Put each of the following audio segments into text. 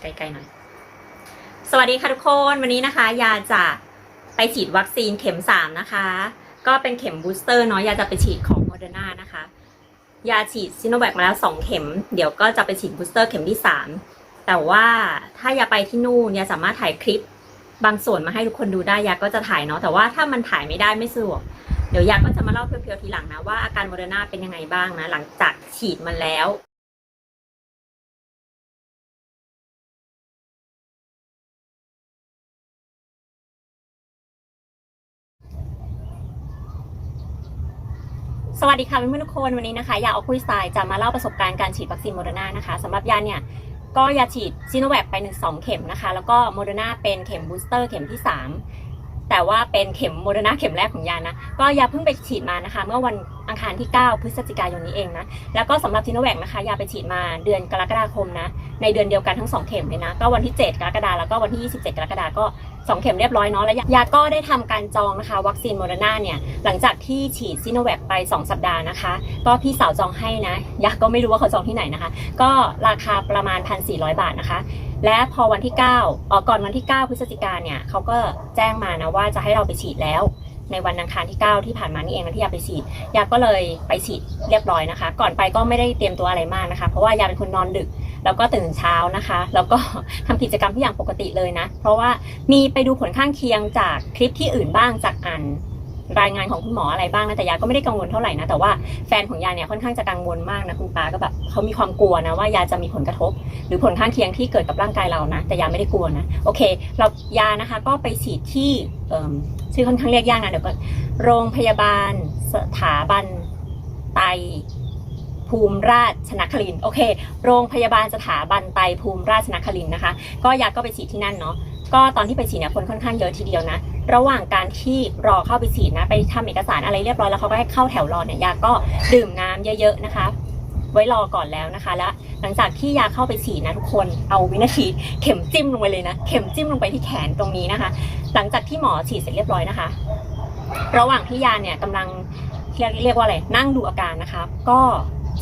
ไกลๆหน่อย สวัสดีค่ะทุกคนวันนี้นะคะ ยาจะไปฉีดวัคซีนเข็มสามนะคะ ก็เป็นเข็มบูสเตอร์เนาะยาจะไปฉีดของโมเดอร์นานะคะ ยาฉีดซิโนแวคมาแล้วสองเข็ม เดี๋ยวก็จะไปฉีดบูสเตอร์เข็มที่สามแต่ว่าถ้ายาไปที่นู่นยาสามารถถ่ายคลิปบางส่วนมาให้ทุกคนดูได้ยาก็จะถ่ายเนาะแต่ว่าถ้ามันถ่ายไม่ได้ไม่สะดวกเดี๋ยวยาก็จะมาเล่าเพียวๆทีหลังนะว่าอาการโมเดอร์นาเป็นยังไงบ้างนะ หลังจากฉีดมันแล้ว สวัสดีค่ะเพื่อนๆทุกคนวันนี้นะคะยาออคุยสไตล์จะมาเล่าประสบการณ์การฉีดวัคซีนโมเดอร์นานะคะสำหรับยาเนี่ยก็ยาฉีดซีโนแวคไปหนึ่งสองเข็มนะคะ แล้วก็โมเดอร์นาเป็นเข็มบูสเตอร์เข็มที่ 3 แต่ว่าเป็นเข็มโมเดอร์นาเข็มแรกของยานะ ก็ยาเพิ่งไปฉีดมานะคะ เมื่อวัน อังคารที่ 9 พฤศจิกายนนี้เองนะ แล้วก็สำหรับซีโนแวคนะคะ ยาไปฉีดมาเดือนกรกฎาคมนะ ในเดือนเดียวกันทั้ง 2 เข็มเลยนะ ก็วันที่ 7 กรกฎาคมแล้วก็วันที่ 27 กรกฎาคมก็ 2 เข็มเรียบร้อยเนาะ แล้วยาก็ได้ทำการจองนะคะ วัคซีนโมเดอร์นาเนี่ย หลังจากที่ฉีดซีโนแวคไป 2 สัปดาห์นะคะ ก็พี่สาวจองให้นะ ยาก็ไม่รู้ว่าเขาจองที่ไหนนะคะ ก็ราคาประมาณ 1,400 บาทนะคะและพอวันที่9ออก่อนวันที่ 9 พฤศจิกาเนี่ยเขาก็แจ้งมานะว่าจะให้เราไปฉีดแล้ว ในวันอังคารที่ 9 ที่ผ่านมานี่เองนะที่ยาไปฉีดยาก็เลยไปฉีดเรียบร้อยนะคะ ก่อนไปก็ไม่ได้เตรียมตัวอะไรมากนะคะ เพราะว่ายาเป็นคนนอนดึกแล้วก็ตื่นเช้านะคะ แล้วก็ทำกิจกรรมที่อย่างปกติเลยนะ เพราะว่ามีไปดูผลข้างเคียงจากคลิปที่อื่นบ้างจากอ่าน รายงานของคุณหมออะไรบ้างนะแต่ยาก็ไม่ได้กังวลเท่าไหร่นะแต่ว่าแฟนของยาเนี่ยค่อนข้างจะกังวลมากนะคุณปาก็แบบเขามีความกลัวนะว่ายาจะมีผลกระทบ หรือผลข้างเคียงที่เกิดกับร่างกายเรานะ แต่ยาไม่ได้กลัวนะโอเค เรายานะคะก็ไปฉีดที่เอิมชื่อค่อนข้างเรียกยากนะเดี๋ยวก่อนโรงพยาบาลสถาบันไตภูมิราชนครินโอเค โรงพยาบาลสถาบันไตภูมิราชนครินนะคะ ก็ยาก็ไปฉีดที่นั่นเนาะก็ตอนที่ไปฉีดเนี่ยคนค่อนข้างเยอะทีเดียวนะ ระหว่างการที่รอเข้าไปฉีดนะ ไปทำเอกสารอะไรเรียบร้อยแล้วเขาก็ให้เข้าแถวรอเนี่ยยาก็ดื่มน้ำเยอะ ๆนะคะ ไว้รอก่อนแล้วนะคะ แล้วหลังจากที่ยาเข้าไปฉีดนะทุกคนเอาวินาทีเข็มจิ้มลงไปเลยนะ เข็มจิ้มลงไปที่แขนตรงนี้นะคะ หลังจากที่หมอฉีดเสร็จเรียบร้อยนะคะ ระหว่างที่ยาเนี่ยกำลังเรียกเรียกว่าอะไรนั่งดูอาการนะคะ ก็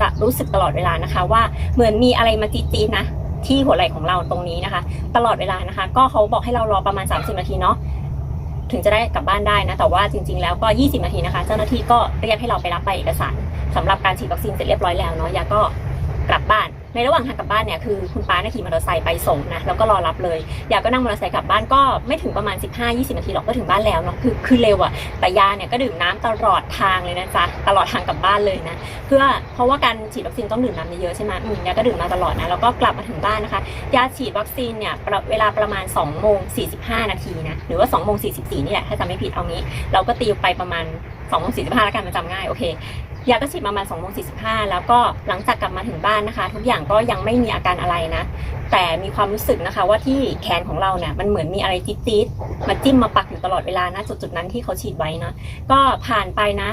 จะรู้สึกตลอดเวลานะคะ ว่าเหมือนมีอะไรมาจี๊ดๆนะที่หัวไหล่ของเราตรงนี้นะคะ ตลอดเวลานะคะ ก็เขาบอกให้เรารอประมาณ 30 นาทีเนาะ ถึงจะได้กลับบ้านได้นะ แต่ว่าจริง ๆ แล้วก็ 20 นาทีนะคะ เจ้าหน้าที่ก็เรียกให้เราไปรับใบเอกสารสำหรับการฉีดวัคซีนเสร็จเรียบร้อยแล้วเนาะยาก็กลับบ้าน ในระหว่างทางกลับบ้านเนี่ยคือคุณป้าเนี่ยขี่มอเตอร์ไซค์ไปส่งนะแล้วก็รอรับเลยยาก็นั่งมอเตอร์ไซค์กลับบ้านก็ไม่ถึงประมาณ 15-20 นาทีหรอกก็ถึงบ้านแล้วเนาะคือคือเร็วอะแต่ยาเนี่ยก็ดื่มน้ำตลอดทางเลยนะจ๊ะตลอดทางกลับบ้านเลยนะเพื่อเพราะว่าการฉีดวัคซีนต้องดื่มน้ำเยอะใช่ไหมอืมยาก็ดื่มมาตลอดนะแล้วก็กลับมาถึงบ้านนะคะยาฉีดวัคซีนเนี่ยเวลาประมาณ2โมง45 นาทีนะหรือว่า2โมง44นี่แหละถ้าจำไม่ผิดเอางี้ เราก็ตีไปประมาณ2โมง45แล้วกันมันจำง่ายโอเค ยาก็ฉีดประมาณ2โมง45แล้วก็หลังจากกลับมาถึงบ้านนะคะ ทุกอย่างก็ยังไม่มีอาการอะไรนะ แต่มีความรู้สึกนะคะ ว่าที่แขนของเราเนี่ยมันเหมือนมีอะไรจี๊ดๆมาจิ้มมาปักอยู่ตลอดเวลานะจุดๆนั้นที่เขาฉีดไว้นะก็ผ่านไปนะ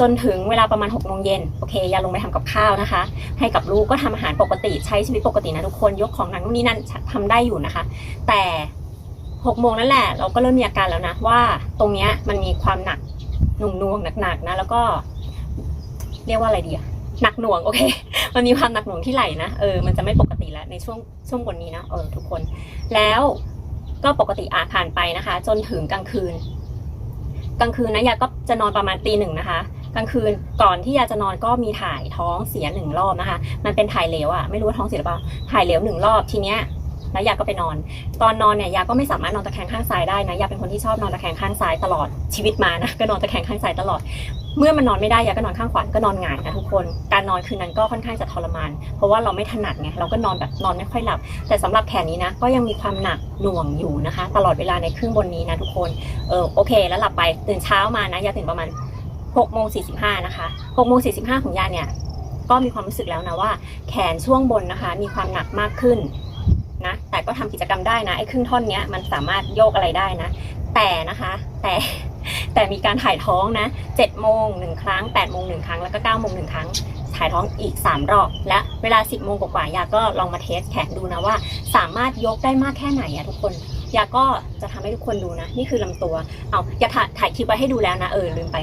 จนถึงเวลาประมาณ6โมงเย็นโอเคยาลงไปทำกับข้าวนะคะ ให้กับลูกก็ทำอาหารปกติใช้ชีวิตปกตินะทุกคนยกของนักนู่นนี่นั่นทำได้อยู่นะคะ แต่6โมงนั่นแหละ เราก็เริ่มมีอาการแล้วนะว่าตรงเนี้ยมันมีความหนักหน่วงๆหนักๆนะแล้วก็ เรียกว่าอะไรดีอะหนักหน่วงโอเค มันมีความหนักหน่วงที่ไหลนะเออมันจะไม่ปกติแล้วในช่วงช่วงบนนี้นะเออทุกคน แล้วก็ปกติอาผ่านไปนะคะ จนถึงกลางคืน กลางคืนนะยาก็จะนอนประมาณตีหนึ่งนะคะกลางคืนก่อนที่ยาจะนอนก็มีถ่ายท้องเสียหนึ่งรอบนะคะ มันเป็นถ่ายเหลวอะไม่รู้ว่าท้องเสียหรือเปล่าถ่ายเหลวหนึ่งรอบทีเนี้ยแล้วยาก็ไปนอน ตอนนอนเนี่ยยาก็ไม่สามารถนอนตะแคงข้างซ้ายได้นะยาเป็นคนที่ชอบนอนตะแคงข้างซ้ายตลอดชีวิตมานะก็นอนตะแคงข้างซ้ายตลอด เมื่อมันนอนไม่ได้ยาก็นอนข้างขวาก็นอนหงายนะทุกคน การนอนคืนนั้นก็ค่อนข้างจะทรมาน เพราะว่าเราไม่ถนัดไงเราก็นอนแบบนอนไม่ค่อยหลับ แต่สำหรับแขนนี้นะก็ยังมีความหนักหน่วงอยู่นะคะ ตลอดเวลาในครึ่งบนนี้นะทุกคนเออโอเค แล้วหลับไปตื่นเช้ามานะยาตื่นประมาณ6โมง45นะคะ6โมง45ของยาเนี่ยก็มีความรู้สึกแล้วนะว่า แขนช่วงบนนะคะ มีความหนักมากขึ้นนะแต่ก็ทำกิจกรรมได้นะไอ้ครึ่งท่อนเนี้ยมันสามารถโยกอะไรได้นะ แต่นะคะ แต่ แต่มีการถ่ายท้องนะ7โมงหนึ่งครั้ง8โมงหนึ่งครั้งแล้วก็9โมงหนึ่งครั้งถ่ายท้องอีก 3 รอบ และเวลา 10โมงกว่ายาก็ลองมาเทสแขนดูนะว่า สามารถยกได้มากแค่ไหนอะทุกคนยาก็จะทำให้ทุกคนดูนะ นี่คือลำตัว เอายาถ่ายคลิปไว้ให้ดูแล้วนะเออลืมไป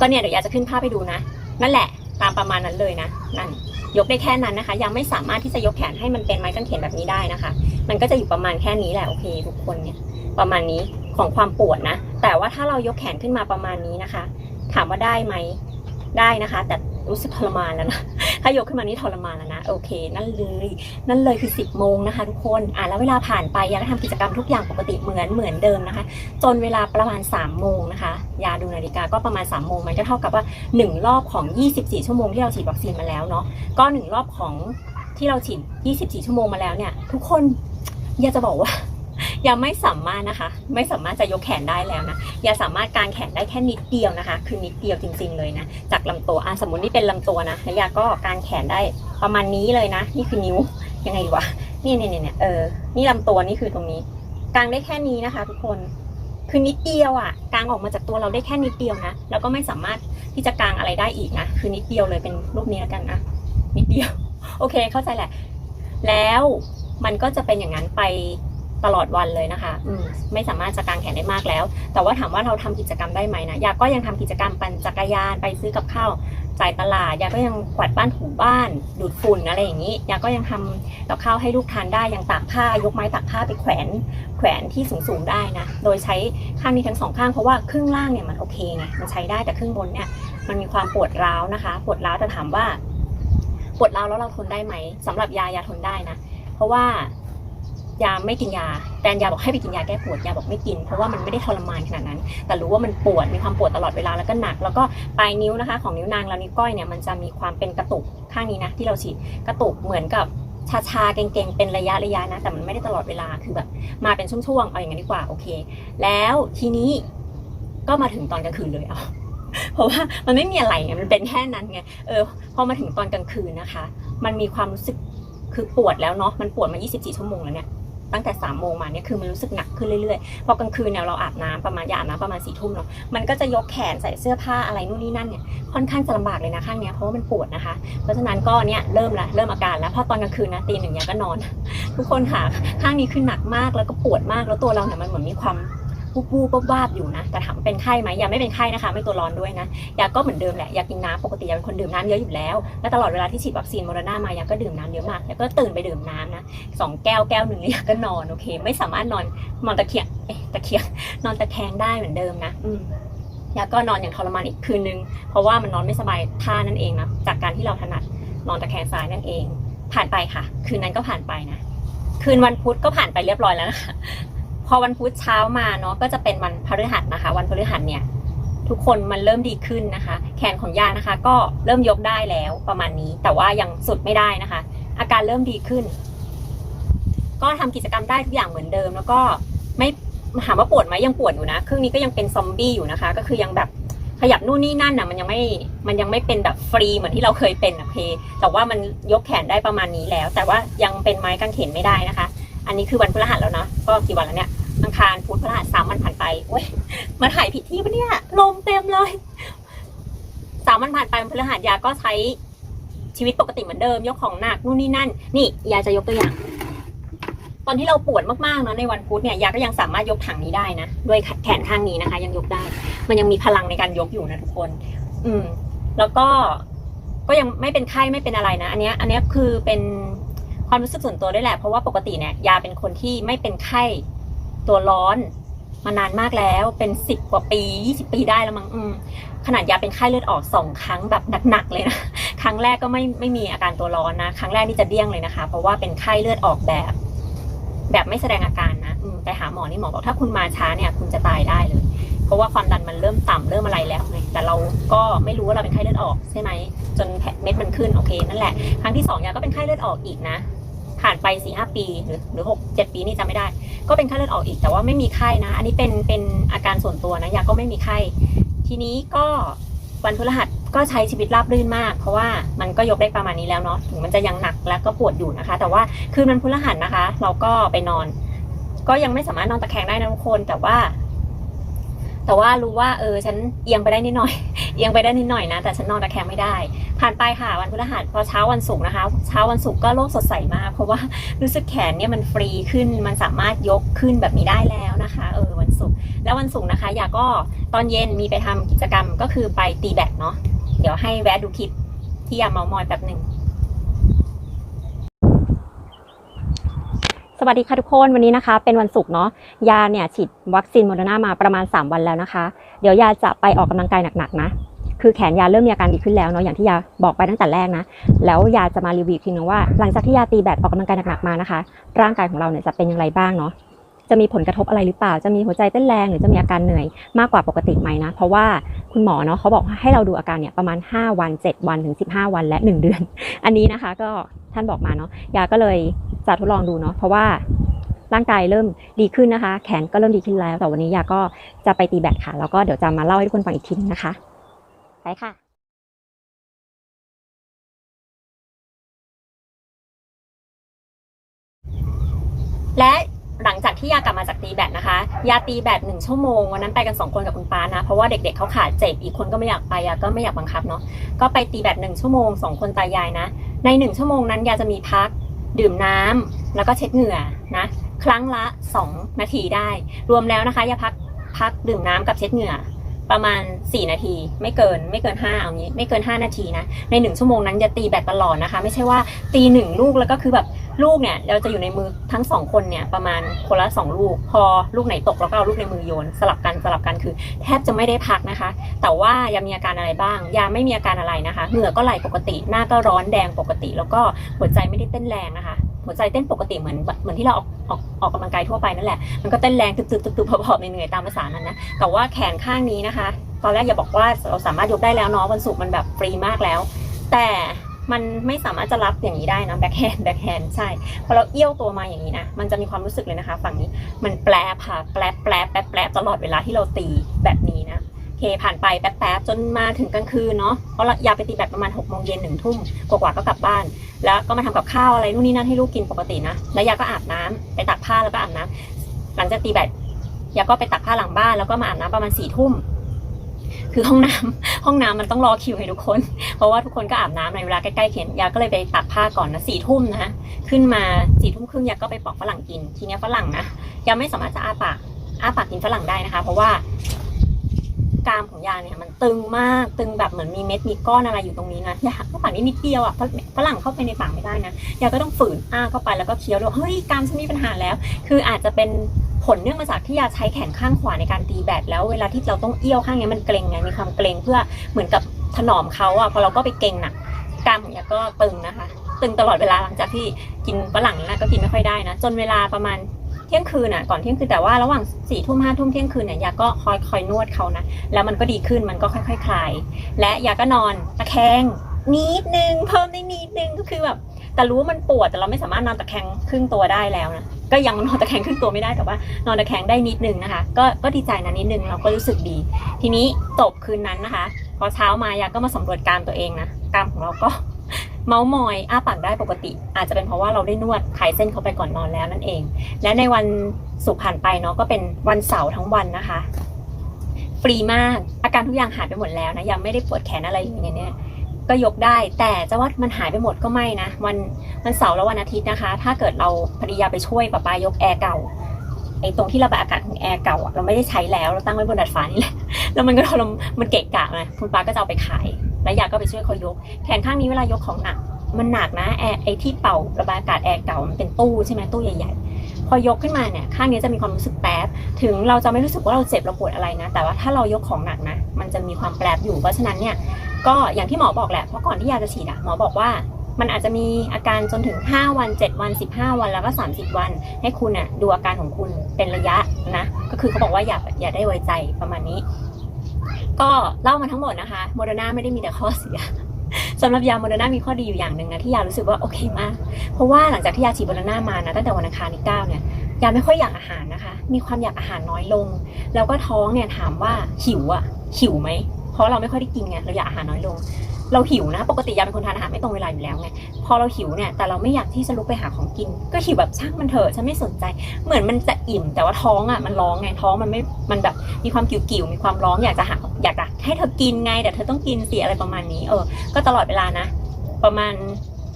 ก็เนี่ยเดี๋ยวยาจะขึ้นภาพให้ดูนะ นั่นแหละตามประมาณนั้นเลยนะนั่นยกได้แค่นั้นนะคะ ยังไม่สามารถที่จะยกแขนให้มันเป็นไม้กางเขนแบบนี้ได้นะคะ มันก็จะอยู่ประมาณแค่นี้แหละโอเค ทุกคนเนี่ย ประมาณนี้ของความปวดนะ แต่ว่าถ้าเรายกแขนขึ้นมาประมาณนี้นะคะ ถามว่าได้ไหมได้นะคะ แต่รู้สึกทรมานแล้วนะ ถ้ายกขึ้นมานี่ทรมานแล้วนะ โอเค นั่นเลย นั่นเลยคือ 10โมงนะคะ ทุกคน อะ แล้วเวลาผ่านไปยาก็ทำกิจกรรมทุกอย่างปกติเหมือนเหมือนเดิมนะคะ จนเวลาประมาณ3โมงนะคะ ยาดูนาฬิกาก็ประมาณ3โมงมันก็เท่ากับว่า 1 รอบของ 24 ชั่วโมงที่เราฉีดวัคซีนมาแล้วเนาะ ก็ 1 รอบของที่เราฉีด24 ชั่วโมงมาแล้วเนี่ย ทุกคนอยากจะบอกว่า ยังไม่สามารถนะคะ ไม่สามารถจะยกแขนได้แล้วนะย่าสามารถกางแขนได้แค่นิดเดียวนะคะ คือนิดเดียวจริง ๆ เลยนะ จากลำตัวอะสมมตินี่เป็นลำตัวนะแล้วยาก็กางแขนได้ประมาณนี้เลยนะ นี่คือนิ้วยังไงดีวะนี่เนี่ยเนี่ยเออนี่ลำตัวนี่คือตรงนี้ กางได้แค่นี้นะคะ ทุกคนคือนิดเดียวอะกางออกมาจากตัวเราได้แค่นิดเดียวนะแล้วก็ไม่สามารถที่จะกางอะไรได้อีกนะคือนิดเดียวเลยเป็นรูปนี้แล้วกันนะนิดเดียว โอเคเข้าใจแหละ แล้วมันก็จะเป็นอย่างนั้นไป ตลอดวันเลยนะคะอืมไม่สามารถจะกางแขนได้มากแล้ว แต่ว่าถามว่าเราทำกิจกรรมได้ไหมนะยาก็ยังทำกิจกรรมปั่นจักรยานไปซื้อกับข้าวจ่ายตลาดยาก็ยังกวาดบ้านถูบ้าน ดูดฝุ่นอะไรอย่างนี้ยาก็ยังทำกับข้าวให้ลูกทานได้ยังตากผ้ายกไม้ตากผ้าไปแขวนแขวนที่สูงๆได้นะโดยใช้ข้างนี้ทั้งสองข้างเพราะว่าครึ่งล่างเนี่ยมันโอเคไงมันใช้ได้แต่ครึ่งบนเนี่ยมันมีความปวดร้าวนะคะ ปวดร้าวแต่ถามว่าปวดร้าวแล้วเราทนได้ไหมสำหรับยายาทนได้นะ เพราะว่า ยาไม่กินยา แต่ยาบอกให้ไปกินยาแก้ปวดยาบอกไม่กิน เพราะว่ามันไม่ได้ทรมานขนาดนั้น แต่รู้ว่ามันปวดมีความปวดตลอดเวลาแล้วก็หนัก แล้วก็ปลายนิ้วนะคะ ของนิ้วนางและนิ้วก้อยเนี่ยมันจะมีความเป็นกระตุกข้างนี้นะที่เราฉีดกระตุกเหมือนกับชาชาๆเก่งๆ เป็นระยะระยะนะ แต่มันไม่ได้ตลอดเวลา คือแบบ มาเป็นช่วงๆ เอาอย่างนั้นดีกว่า โอเค แล้วทีนี้ก็มาถึงตอนกลางคืนเลยเอาเพราะว่ามันไม่มีอะไรไง มันเป็นแค่นั้นไง เออ พอมาถึงตอนกลางคืนนะคะ มันมีความรู้สึก คือปวดแล้วเนาะ มันปวดมา 24 ชั่วโมงแล้วเนี่ย ตั้งแต่3โมงมาเนี่ยคือมันรู้สึกหนักขึ้นเรื่อยๆพอกลางคืนเนี่ยเราอาบน้ำประมาณอยาอาบน้ำประมาณสี่ทุ่มเนาะมันก็จะยกแขนใส่เสื้อผ้าอะไรนู่นนี่นั่นเนี่ยค่อนข้างจะลำบากเลยนะข้างเนี้ยเพราะว่ามันปวดนะคะ เพราะฉะนั้นก็เนี่ยเริ่มละเริ่มอาการแล้วพอตอนกลางคืนนะตีหนึ่งเนี่ยก็นอน ทุกคนค่ะข้างนี้คือหนักมากแล้วก็ปวดมากแล้วตัวเราเนี่ยมันเหมือนมีความ วูบวูบวาบอยู่นะ แต่ถามเป็นไข้ไหมยาไม่เป็นไข้นะคะ ไม่ตัวร้อนด้วยนะยาก็เหมือนเดิมแหละยากินน้ำปกติยาเป็นคนดื่มน้ำเยอะอยู่แล้ว และตลอดเวลาที่ฉีดวัคซีนโมเดอร์นามายาก็ดื่มน้ำเยอะมากแล้วก็ตื่นไปดื่มน้ำนะสองแก้วแก้วหนึ่งเนี่ยก็นอนโอเค ไม่สามารถนอนนอนตะเคียงตะเคียงนอนตะแคงได้เหมือนเดิมนะอืมยาก็นอนอย่างทรมานอีกคืนนึง เพราะว่ามันนอนไม่สบายท่านั่นเองนะจากการที่เราถนัดนอนตะแคงซ้ายนั่นเอง ผ่านไปค่ะ คืนนั้นก็ผ่านไปนะคืนวันพุธก็ผ่านไปเรียบร้อยแล้วนะคะ พอวันพุธเช้ามาเนาะก็จะเป็นวันพฤหัสนะคะ วันพฤหัสเนี่ยทุกคนมันเริ่มดีขึ้นนะคะ แขนของยานะคะ ก็เริ่มยกได้แล้วประมาณนี้ แต่ว่ายังสุดไม่ได้นะคะ อาการเริ่มดีขึ้น ก็ทำกิจกรรมได้ทุกอย่างเหมือนเดิม แล้วก็ไม่ถามว่าปวดไหมยังปวดอยู่นะเครื่องนี้ก็ยังเป็นซอมบี้อยู่นะคะ ก็คือยังแบบขยับนู่นนี่นั่นนะมันยังไม่ มันยังไม่เป็นแบบฟรีเหมือนที่เราเคยเป็นนะเพแต่ว่ามันยกแขนได้ประมาณนี้แล้ว แต่ว่ายังเป็นไม้กางเขนไม่ได้นะคะ อันนี้คือวันพฤหัสแล้วเนาะก็กี่วันแล้วเนี่ย คารพุธพฤหัสสามวันผ่านไปโอ้ยมาถ่ายผิดที่ปะเนี่ย ลมเต็มเลยสามวันผ่านไปวันพฤหัสยาก็ใช้ชีวิตปกติเหมือนเดิม ยกของหนักนู่นนี่นั่น นี่ยาจะยกตัวอย่าง ตอนที่เราปวดมากๆเนาะในวันพุธเนี่ยยาก็ยังสามารถยกถังนี้ได้นะด้วยแขนข้างนี้นะคะ ยังยกได้ มันยังมีพลังในการยกอยู่นะทุกคน อืม แล้วก็ก็ยังไม่เป็นไข้ไม่เป็นอะไรนะ อันเนี้ย อันเนี้ยคือเป็นความรู้สึกส่วนตัวด้วยแหละ เพราะว่าปกติเนี่ยยาเป็นคนที่ไม่เป็นไข้ ตัวร้อนมานานมากแล้วเป็นสิบกว่าปียี่สิบปีได้แล้วมั้งอืมขนาดยาเป็นไข้เลือดออกสองครั้งแบบหนักๆเลยนะครั้งแรกก็ไม่ไม่มีอาการตัวร้อนนะ ครั้งแรกนี่จะเดี้ยงเลยนะคะ เพราะว่าเป็นไข้เลือดออกแบบ แบบไม่แสดงอาการนะไปหาหมอนี่หมอบอกถ้าคุณมาช้าเนี่ยคุณจะตายได้เลย เพราะว่าความดันมันเริ่มต่ำเริ่มอะไรแล้วไงแต่เราก็ไม่รู้ว่าเราเป็นไข้เลือดออกใช่ไหมจนแผลเม็ดมันขึ้นโอเคนั่นแหละ ครั้งที่สองยาก็เป็นไข้เลือดออกอีกนะ ผ่านไปสี่ห้าปีหรือหรือหกเจ็ดปีนี่จำไม่ได้ ก็เป็นไข้เลือดออกอีกแต่ว่าไม่มีไข้นะ อันนี้เป็นเป็นอาการส่วนตัวนะยาก็ไม่มีไข้ ทีนี้ก็วันพฤหัสก็ใช้ชีวิตราบรื่นมาก เพราะว่ามันก็ยกได้ประมาณนี้แล้วเนาะถึงมันจะยังหนักแล้วก็ปวดอยู่นะคะ แต่ว่าคืนวันพฤหัสนะคะ เราก็ไปนอน ก็ยังไม่สามารถนอนตะแคงได้นะทุกคน แต่ว่า แต่ว่ารู้ว่าเออฉันเอียงไปได้นิดหน่อย เอียงไปได้นิดหน่อยนะ แต่ฉันนอนตะแคงไม่ได้ ผ่านไปค่ะวันพฤหัสพอเช้าวันศุกร์นะคะ เช้าวันศุกร์ก็โลกสดใสมาก เพราะว่ารู้สึกแขนเนี่ยมันฟรีขึ้น มันสามารถยกขึ้นแบบนี้ได้แล้วนะคะ เออวันศุกร์ แล้ววันศุกร์นะคะ อยากก็ตอนเย็นมีไปทำกิจกรรมก็คือไปตีแบดเนาะ เดี๋ยวให้แวะดูคลิปที่ยาเมามอยแบบหนึ่ง สวัสดีค่ะทุกคนวันนี้นะคะ เป็นวันศุกร์เนาะยาเนี่ยฉีดวัคซีนโมเดอร์นามาประมาณ 3 วันแล้วนะคะ เดี๋ยวยาจะไปออกกำลังกายหนักๆนะคือแขนยาเริ่มมีอาการดีขึ้นแล้วเนาะอย่างที่ยาบอกไปตั้งแต่แรกนะแล้วยาจะมารีวิวทีนึงว่าหลังจากที่ยาตีแบตออกกำลังกายหนักๆมานะคะ ร่างกายของเราเนี่ยจะเป็นอย่างไรบ้างเนาะ จะมีผลกระทบอะไรหรือเปล่า จะมีหัวใจเต้นแรงหรือจะมีอาการเหนื่อยมากกว่าปกติไหมนะ เพราะว่าคุณหมอเนาะเขาบอกให้เราดูอาการเนี่ยประมาณ 5 วัน 7 วันถึง 15 วันและ 1 เดือน อันนี้นะคะก็ท่านบอกมาเนาะยาก็เลยจะทดลองดูเนาะเพราะว่าร่างกายเริ่มดีขึ้นนะคะ แขนก็เริ่มดีขึ้นแล้ว แต่วันนี้ยาก็จะไปตีแบดค่ะ แล้วก็เดี๋ยวจะมาเล่าให้ทุกคนฟังอีกทีนึงนะคะไปค่ะและหลัง จากที่ยากลับมาจากตีแบดนะคะ ยาตีแบดหนึ่งชั่วโมงวันนั้นไปกันสองคนกับคุณป้านะ เพราะว่าเด็กๆเขาขาดเจ็บอีกคนก็ไม่อยากไปยาก็ไม่อยากบังคับเนาะก็ไปตีแบดหนึ่งชั่วโมงสองคนตายายนะ ในหนึ่งชั่วโมงนั้นยาจะมีพักดื่มน้ำแล้วก็เช็ดเหงื่อนะครั้งละ 2 นาทีได้ รวมแล้วนะคะยาพักพักดื่มน้ำกับเช็ดเหงื่อ ประมาณ 4 นาที ไม่เกินไม่เกิน5เอางี้ ไม่เกิน 5 นาทีนะ ใน 1 ชั่วโมงนั้นจะตีแบตตลอดนะคะ ไม่ใช่ว่าตีหนึ่งลูกแล้วก็คือแบบลูกเนี่ยเราจะอยู่ในมือทั้งสองคนเนี่ยประมาณคนละ2ลูก พอลูกไหนตกเราก็เอาลูกในมือโยน สลับกันสลับกันคือ แทบจะไม่ได้พักนะคะ แต่ว่ายามีอาการอะไรบ้าง ยาไม่มีอาการอะไรนะคะ เหงื่อก็ไหลปกติ หน้าก็ร้อนแดงปกติ แล้วก็หัวใจไม่ได้เต้นแรงนะคะ หัวใจเต้นปกติเหมือนเหมือนที่เราออกออกออกกำลังกายทั่วไปนั่นแหละ มันก็เต้นแรงตึบตึบตึบตึบพอๆเหนื่อยๆตามภาษานั้นนะ แต่ว่าแขนข้างนี้นะคะ ตอนแรกอย่าบอกว่าเราสามารถยกได้แล้วเนาะวันศุกร์มันแบบฟรีมากแล้ว แต่มันไม่สามารถจะรับอย่างนี้ได้นะแบ็คแฮนด์แบ็คแฮนด์ใช่พอเราเอี้ยวตัวมาอย่างนี้นะมันจะมีความรู้สึกเลยนะคะ ฝั่งนี้มันแปลบค่ะแปลแปลแปลแปลตลอดเวลาที่เราตีแบบนี้นะ เคผ่านไปแป๊บๆจนมาถึงกลางคืนเนาะเพราะยาไปตีแบบประมาณ6กโมงเย็นหนึ่งทุ่มกว่าๆก็กลับบ้าน แล้วก็มาทำกับข้าวอะไรนู่นนี่นั่นให้ลูกกินปกตินะแล้วยาก็อาบน้ำไปตักผ้าแล้วก็อาบน้ำหลังจากตีแบตยาก็ไปตักผ้าหลังบ้านแล้วก็มาอาบน้ำประมาณสี่ทุ่มคือห้องน้ำห้องน้ำมันต้องรอคิวให้ทุกคน เพราะว่าทุกคนก็อาบน้ำในเวลาใกล้ๆเคียงยาก็เลยไปตักผ้าก่อนนะสี่ทุ่มนะขึ้นมาสี่ทุ่มครึ่งยาก็ไปปอกฝรั่งกิน ทีนี้ฝรั่งนะยาไม่สามารถจะอ้าปากอ้าปากกินฝรั่งได้นะคะ เพราะว่า กรามของยาเนี่ยมันตึงมากตึงแบบเหมือนมีเม็ดมีก้อนอะไรอยู่ตรงนี้นะยาเข้าปากนี่นิดเดียวอะฝรั่งเข้าไปในปากไม่ได้นะยาก็ต้องฝืนอ้าเข้าไปแล้วก็เคี้ยวดูเฮ้ยกรามฉันมีปัญหาแล้ว คืออาจจะเป็นผลเนื่องมาจากที่ยาใช้แขนข้างขวาในการตีแบดแล้วเวลาที่เราต้องเอี้ยวข้างเนี้ยมันเกรงไงมีความเกรงเพื่อเหมือนกับถนอมเขาอะพอเราก็ไปเกรงหนักกรามของยาก็ตึงนะคะ ตึงตลอดเวลาหลังจากที่กินฝรั่งแล้วก็กินไม่ค่อยได้นะ จนเวลาประมาณ เที่ยงคืนอะก่อนเที่ยงคืนแต่ว่าระหว่างสี่ทุ่มห้าทุ่มเที่ยงคืนเนี่ยยาก็คอยคอยนวดเขานะแล้วมันก็ดีขึ้นมันก็ค่อยๆคลายและยาก็นอนตะแคงนิดนึงเพิ่มได้นิดนึงก็คือแบบแต่รู้ว่ามันปวดแต่เราไม่สามารถนอนตะแคงครึ่งตัวได้แล้วนะก็ยังนอนตะแคงครึ่งตัวไม่ได้แต่ว่านอนตะแคงได้นิดนึงนะคะ ก็ก็ดีใจนะนิดนึงเราก็รู้สึกดี ทีนี้จบคืนนั้นนะคะ พอเช้ามายาก็มาสำรวจกามตัวเองนะกามของเราก็ เมาส์มอยอ้าปากได้ปกติ อาจจะเป็นเพราะว่าเราได้นวดคลายเส้นเขาไปก่อนนอนแล้วนั่นเอง และในวันศุกร์ผ่านไปเนาะก็เป็นวันเสาร์ทั้งวันนะคะ ฟรีมากอาการทุกอย่างหายไปหมดแล้วนะยังไม่ได้ปวดแขนอะไรอย่างเงี้ยก็ยกได้แต่จะว่ามันหายไปหมดก็ไม่นะวันวันเสาร์และวันอาทิตย์นะคะ ถ้าเกิดเราภรรยาไปช่วยป้าปายกแอร์เก่าไอ้ตรงที่ระบายอากาศของแอร์เก่าอะเราไม่ได้ใช้แล้วเราตั้งไว้บนดาดฟ้านี่แหละแล้วมันก็เรามันเกะกะนะคุณป้าก็จะเอาไปขาย แล้วยาก็ไปช่วยเขายก แขนข้างนี้เวลายกของหนัก มันหนักนะแอร์ไอ้ที่เป่าระบายอากาศแอร์เก่ามันเป็นตู้ใช่ไหมตู้ใหญ่ ๆ พอยกขึ้นมาเนี่ยข้างนี้จะมีความรู้สึกแป๊บถึงเราจะไม่รู้สึกว่าเราเจ็บเราปวดอะไรนะ แต่ว่าถ้าเรายกของหนักนะ มันจะมีความแปรบอยู่เพราะฉะนั้นเนี่ยก็อย่างที่หมอบอกแหละเพราะก่อนที่ยาจะฉีดอะหมอบอกว่ามันอาจจะมีอาการจนถึง 5 วัน 7 วัน 15 วันแล้วก็ 30 วัน ให้คุณอะดูอาการของคุณเป็นระยะนะ ก็คือเขาบอกว่าอย่าอย่าได้ไว้ใจประมาณนี้ ก็เล่ามาทั้งหมดนะคะโมเดอร์นาไม่ได้มีแต่ข้อเสียสำหรับยาโมเดอร์นามีข้อดีอยู่อย่างหนึ่งนะที่ยารู้สึกว่าโอเคมาก เพราะว่าหลังจากที่ยาฉีดโมเดอร์นามานะตั้งแต่วันอังคารที่เก้าเนี่ยยาไม่ค่อยอยากอาหารนะคะ มีความอยากอาหารน้อยลง แล้วก็ท้องเนี่ยถามว่าหิวอะหิวไหมเพราะเราไม่ค่อยได้กินไงเราอยากอาหารน้อยลง เราหิวนะ ปกติยาเป็นคนทานอาหารไม่ตรงเวลาอยู่แล้วไงพอเราหิวเนี่ยแต่เราไม่อยากที่จะลุกไปหาของกิน ก็หิวแบบช่างมันเถอะฉันไม่สนใจ เหมือนมันจะอิ่มแต่ว่าท้องอะมันร้องไงท้องมันไม่มันแบบมีความกิ่วๆมีความร้องอยากจะหาอยากจะให้เธอกินไง แต่เธอต้องกินสิอะไรประมาณนี้ เออ ก็ตลอดเวลานะ ประมาณ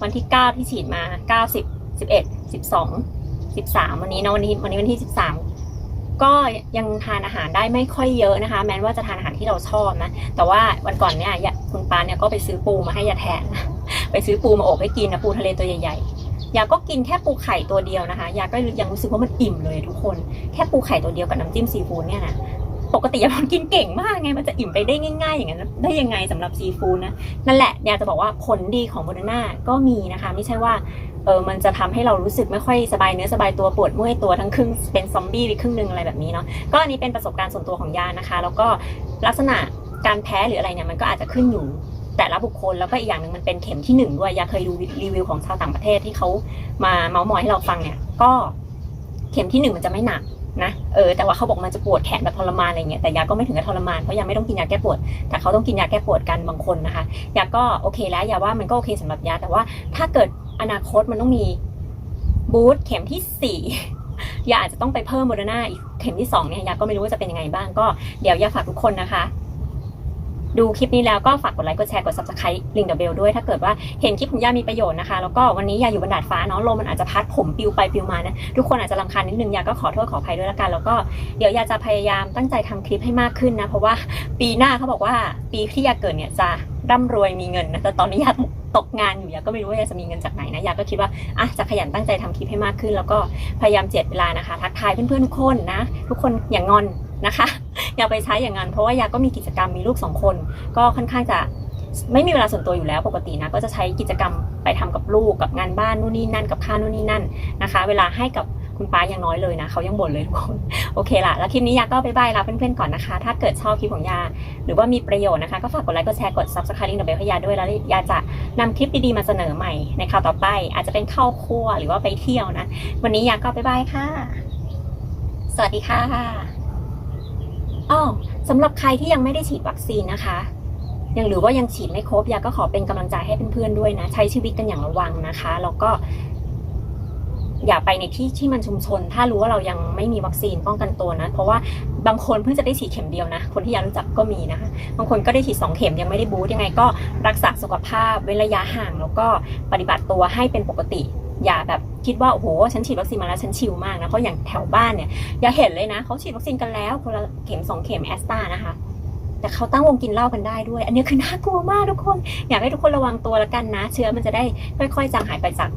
วันที่ 9 ที่ฉีดมา 9 10 11 12 13 วันนี้เนะวันนี้วันนี้วันที่ 13 ก็ยังทานอาหารได้ไม่ค่อยเยอะนะคะ แม้ว่าจะทานอาหารที่เราชอบนะ แต่ว่าวันก่อนเนี่ยคุณปานเนี่ยก็ไปซื้อปูมาให้ยาแทน ไปซื้อปูมาอบให้กินนะปูทะเลตัวใหญ่ๆยาก็กินแค่ปูไข่ตัวเดียวนะคะยาก็ยังรู้สึกว่ามันอิ่มเลยทุกคน แค่ปูไข่ตัวเดียวกับน้ำจิ้มซีฟู้ดเนี่ยนะปกติยาพรกินเก่งมากไงมันจะอิ่มไปได้ง่ายๆ อย่างนั้นได้ยังไงสำหรับซีฟู้ดนะนั่นแหละยาจะบอกว่าผลดีของโมเดอร์นาก็มีนะคะ ไม่ใช่ว่า เออมันจะทำให้เรารู้สึกไม่ค่อยสบายเนื้อสบายตัวปวดเมื่อยตัวทั้งครึ่งเป็นซอมบี้ไปครึ่งหนึ่งอะไรแบบนี้เนาะก็อันนี้เป็นประสบการณ์ส่วนตัวของยานะคะ แล้วก็ลักษณะการแพ้หรืออะไรเนี่ยมันก็อาจจะขึ้นอยู่แต่ละบุคคลแล้วก็อีกอย่างหนึ่งมันเป็นเข็มที่หนึ่งด้วยยาเคยดูรีวิวของชาวต่างประเทศที่เขามาเมาส์มอยให้เราฟังเนี่ย ก็เข็มที่หนึ่งมันจะไม่หนักนะเออแต่ว่าเขาบอกมันจะปวดแขนแบบทรมานอะไรเงี้ยแต่ยาก็ไม่ถึงกับทรมานเพราะยาไม่ต้องกินยาแก้ปวด แต่เขาต้องกินยาแก้ปวดกันบางคนนะคะยาก็โอเคแล้วยาว่ามันก็โอเคสำหรับยาแต่ว่าถ้าเกิด อนาคตมันต้องมีบูสต์เข็มที่สี่ยาอาจจะต้องไปเพิ่มโมเดอร์นาอีกเข็มที่สองเนี่ยยาก็ไม่รู้ว่าจะเป็นยังไงบ้างก็เดี๋ยวยาฝากทุกคนนะคะ ดูคลิปนี้แล้วก็ฝากกดไลค์กดแชร์กด subscribe ลิงเดอะเบลด้วยถ้าเกิดว่าเห็นคลิปของยามีประโยชน์นะคะ แล้วก็วันนี้ยาอยู่บนดาดฟ้าเนาะลมมันอาจจะพัดผมปิวไปปิวมานะทุกคนอาจจะรำคาญนิดนึงยาก็ขอโทษขออภัยด้วยละกัน แล้วก็เดี๋ยวยาจะพยายามตั้งใจทำคลิปให้มากขึ้นนะเพราะว่าปีหน้าเขาบอกว่าปีที่ยาเกิดเนี่ยจะร่ำรวยมีเงินนะแต่ตอนนี้ยาตก กงานอยู่ยาก็ไม่รู้ว่ายาจะมีเงินจากไหนนะยาก็คิดว่าอะจะขยันตั้งใจทำคลิปให้มากขึ้น แล้วก็พยายามเจ็ดเวลานะคะ ทักทายเพื่อนๆทุกคนนะ ทุกคนอย่างงอนนะคะอย่าไปใช้อย่างนั้นเพราะว่ายาก็มีกิจกรรมมีลูกสองคน ก็ค่อนข้างจะไม่มีเวลาส่วนตัวอยู่แล้วปกตินะก็จะใช้กิจกรรมไปทำกับลูกกับงานบ้านนู่นนี่นั่นกับข้าวนู่นนี่นั่นนะคะ เวลาให้กับ คุณป้ายังน้อยเลยนะเขายังบ่นเลยทุกคนโอเคละแล้วคลิปนี้ยาก็บายบายลาเพื่อนๆก่อนนะคะ ถ้าเกิดชอบคลิปของยา หรือว่ามีประโยชน์นะคะก็ฝากกดไลค์กดแชร์กด subscribe ลิงก์เดอะเบลให้ยาด้วยแล้วยาจะนำคลิปดีๆมาเสนอใหม่ในคราวต่อไป อาจจะเป็นเข้าครัวหรือว่าไปเที่ยวนะวันนี้ยาก็บายบายค่ะ สวัสดีค่ะอ้อสำหรับใครที่ยังไม่ได้ฉีดวัคซีนนะคะยังหรือว่ายังฉีดไม่ครบยาก็ขอเป็นกำลังใจให้เพื่อนๆด้วยนะ ใช้ชีวิตกันอย่างระวังนะคะ แล้วก็ อย่าไปในที่ที่มันชุมชน ถ้ารู้ว่าเรายังไม่มีวัคซีนป้องกันตัวนะ เพราะว่าบางคนเพิ่งจะได้ฉีดเข็มเดียวนะ คนที่ยารู้จักก็มีนะคะ บางคนก็ได้ฉีดสองเข็มยังไม่ได้บูสต์ยังไงก็รักษาสุขภาพเว้นระยะห่าง แล้วก็ปฏิบัติตัวให้เป็นปกติ อย่าแบบคิดว่าโอ้โหฉันฉีดวัคซีนมาแล้วฉันชิลมากนะเพราะอย่างแถวบ้านเนี่ยอย่าเห็นเลยนะเขาฉีดวัคซีนกันแล้วคนละเข็มสองเข็มแอสตรานะคะแต่เขาตั้งวงกินเหล้ากันได้ด้วย อันนี้คือน่ากลัวมากทุกคน อยากให้ทุกคนระวังตัวแล้วกันนะ เชื้อมันจะได้ค่อย ๆ จางหายไปจาก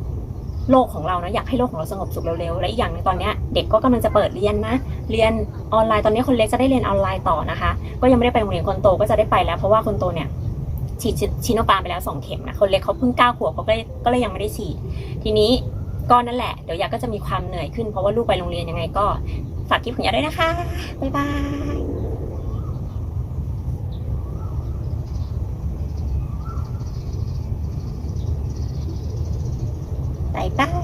โลกของเรานะอยากให้โลกของเราสงบสุขเร็วๆและอีกอย่างหนึงตอนนี้เด็กก็กำลังจะเปิดเรียนนะ เรียนออนไลน์ตอนนี้คนเล็กจะได้เรียนออนไลน์ต่อนะคะ ก็ยังไม่ได้ไปโรงเรียนคนโตก็จะได้ไปแล้วเพราะว่าคนโตเนี่ยฉีดชิโนฟาร์ไปแล้วสองเข็มนะคนเล็กเขาเพิ่งเก้าขวบเขาก็เลยก็เลยยังไม่ได้ฉีด ทีนี้ก็นั่นแหละเดี๋ยวยาก็จะมีความเหนื่อยขึ้นเพราะว่าลูกไปโรงเรียนยังไงก็ฝากคลิปของยาด้วยนะคะบ๊ายบาย บายบาย